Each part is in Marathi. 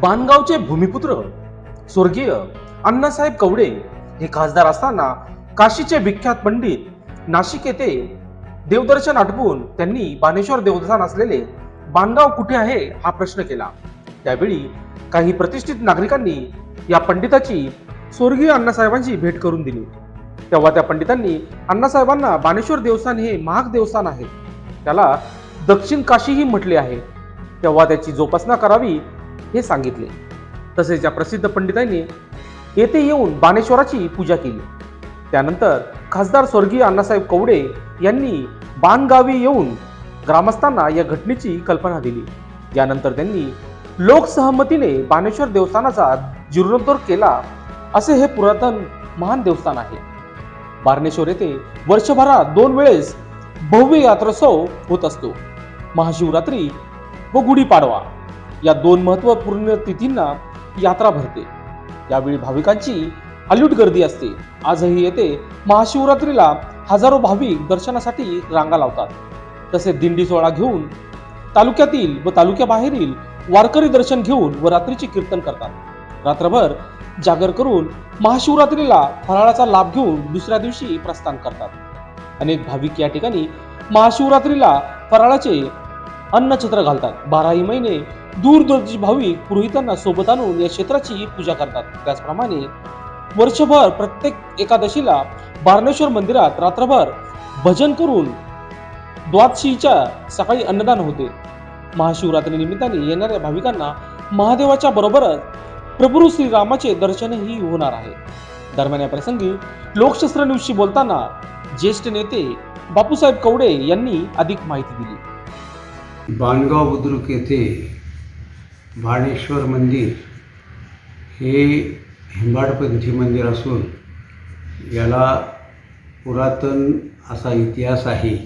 बाणगावचे भूमिपुत्र स्वर्गीय अण्णासाहेब कवडे हे खासदार असताना काशीचे विख्यात पंडित नाशिक येथे देवदर्शन आटपून त्यांनी बाणेश्वर देवस्थान असलेले बाणगाव कुठे आहे हा प्रश्न केला. त्यावेळी काही प्रतिष्ठित नागरिकांनी या पंडिताची स्वर्गीय अण्णासाहेबांची भेट करून दिली. तेव्हा त्या पंडितांनी अण्णासाहेबांना बाणेश्वर देवस्थान हे महाग देवस्थान आहे. त्याला दक्षिण काशीही म्हटले आहे. तेव्हा त्याची जोपासना करावी हे सांगितले. तसेच या प्रसिद्ध पंडितांनी येथे येऊन बाणेश्वराची पूजा केली. त्यानंतर खासदार स्वर्गीय अण्णासाहेब कवडे यांनी बाणगावी येऊन ग्रामस्थांना या घटनेची कल्पना दिली. यानंतर त्यांनी लोकसहमतीने बाणेश्वर देवस्थानाचा जीर्णोद्धार केला असे हे पुरातन महान देवस्थान आहे. बारणेश्वर येथे वर्षभरात दोन वेळेस भव्य यात्रोत्सव होत असतो. महाशिवरात्री व गुढीपाडवा. या दोन महत्त्वपूर्ण तिथींना यात्रा भरते. यावेळी भाविकांची अल्यूट गर्दी असते. आजही येथे महाशिवरात्रीला हजारो भाविक दर्शनासाठी रांगा लावतात. तसेच दिंडी सोहळा घेऊन तालुक्यातील व तालुक्याबाहेरील वारकरी दर्शन घेऊन व रात्रीचे कीर्तन करतात. रात्रभर जागर करून महाशिवरात्रीला फराळाचा लाभ घेऊन दुसऱ्या दिवशी प्रस्थान करतात. अनेक भाविक या ठिकाणी महाशिवरात्रीला फराळाचे अन्नछत्र घालतात. बाराही महिने दूरदूरची भाविक पुरोहितांना सोबत आणून या क्षेत्राची पूजा करतात. त्याचप्रमाणे वर्षभर प्रत्येक एकादशीला बारणेश्वर मंदिरात रात्रभर भजन करून द्वादशीच्या सकाळी अन्नदान होते. महाशिवरात्री निमित्ताने येणाऱ्या भाविकांना महादेवाच्या बरोबरच प्रभू श्रीरामाचे दर्शनही होणार आहे. दरम्यान या प्रसंगी लोकशास्त्र न्यूजशी बोलताना ज्येष्ठ नेते बापूसाहेब कवडे यांनी अधिक माहिती दिली. बाणगाव बुद्रुक येथे बाणेश्वर मंदिर हे हिंबाडपंथी मंदिर असून याला पुरातन असा इतिहास आहे.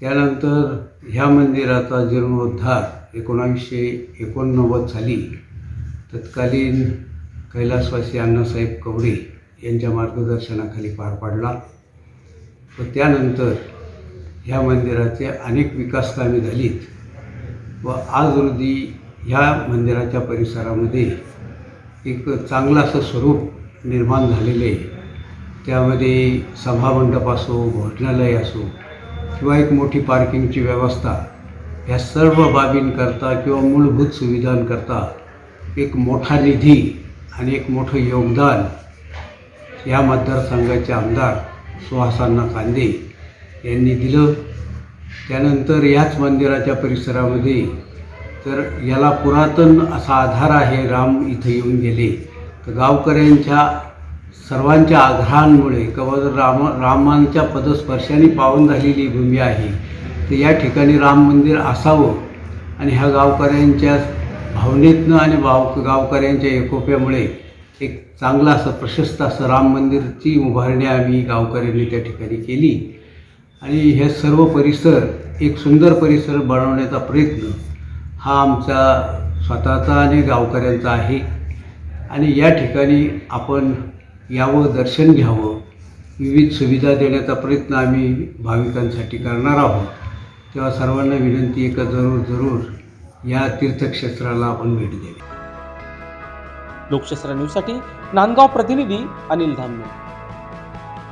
त्यानंतर ह्या मंदिराचा जीर्णोद्धार एकोणावीसशे एकोणनव्वद साली तत्कालीन कैलासवासी अण्णासाहेब कवडे यांच्या मार्गदर्शनाखाली पार पाडला व त्यानंतर ह्या मंदिराचे अनेक विकास कामे झालीत. व आज रोजी ह्या मंदिराच्या परिसरामध्ये एक चांगलं असं स्वरूप निर्माण झालेले आहे. त्यामध्ये सभामंडप असो भोजनालय असो किंवा एक मोठी पार्किंगची व्यवस्था ह्या सर्व बाबींकरता किंवा मूलभूत सुविधांकरता एक मोठा निधी आणि एक मोठं योगदान या मतदारसंघाचे आमदार सुहासांना कांदे यांनी दिलं. त्यानंतर याच मंदिराच्या परिसरामध्ये तर याला पुरातन असा आधार आहे राम इथं येऊन गेले. तर गावकऱ्यांच्या सर्वांच्या आग्रहांमुळे किंवा जर राम रामांच्या पदस्पर्शाने पावन झालेली भूमी आहे. तर या ठिकाणी राम मंदिर असावं आणि ह्या गावकऱ्यांच्या भावनेतनं आणि भाव गावकऱ्यांच्या एकोप्यामुळे एक चांगलं असं प्रशस्त असं राम मंदिरची उभारणी आम्ही गावकऱ्यांनी त्या ठिकाणी केली. आणि हे सर्व परिसर एक सुंदर परिसर बनवण्याचा प्रयत्न हा आमचा स्वतःचा आणि गावकऱ्यांचा आहे. आणि या ठिकाणी आपण यावं दर्शन घ्यावं विविध सुविधा देण्याचा प्रयत्न आम्ही भाविकांसाठी करणार आहोत. तेव्हा सर्वांना विनंती एका जरूर जरूर या तीर्थक्षेत्राला आपण भेट द्यावी. लोकशास्त्र न्यूजसाठी नांदगाव प्रतिनिधी अनिल धामणे